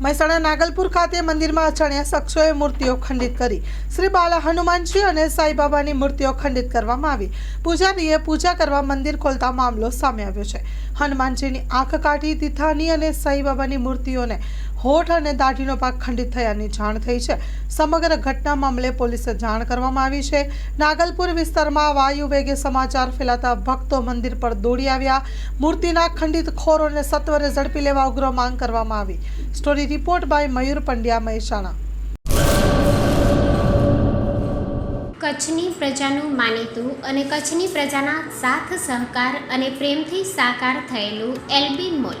મહેસાણા નાગલપુર ખાતે મંદિરમાં અછણ્યા શખ્સોએ મૂર્તિઓ ખંડિત કરી. શ્રી બાલા હનુમાનજી અને સાંઈબાબાની મૂર્તિઓ ખંડિત કરવામાં આવી. પૂજારીએ પૂજા કરવા મંદિર ખોલતા મામલો સામે આવ્યો છે. હનુમાનજીની આંખ કાઢી તિથાની અને સાંઈબાબાની મૂર્તિઓને હોઠ અને દાઢીનો ભાગ ખંડિત થયાની જાણ થઈ છે. સમગ્ર ઘટના મામલે પોલીસે જાણ કરવામાં આવી છે. નાગલપુર વિસ્તારમાં વાયુ વેગે સમાચાર ફેલાતા ભક્તો મંદિર પર દોડી આવ્યા. મૂર્તિના ખંડિત ખોરોને સત્વરે ઝડપી લેવા ઉગ્ર માંગ કરવામાં આવી. Story report by Mayur Pandya Mehsana. કચ્છની પ્રજાનું માનીતું અને કચ્છની પ્રજાના સાથ સહકાર અને પ્રેમથી સાકાર થયેલું એલબી મોલ.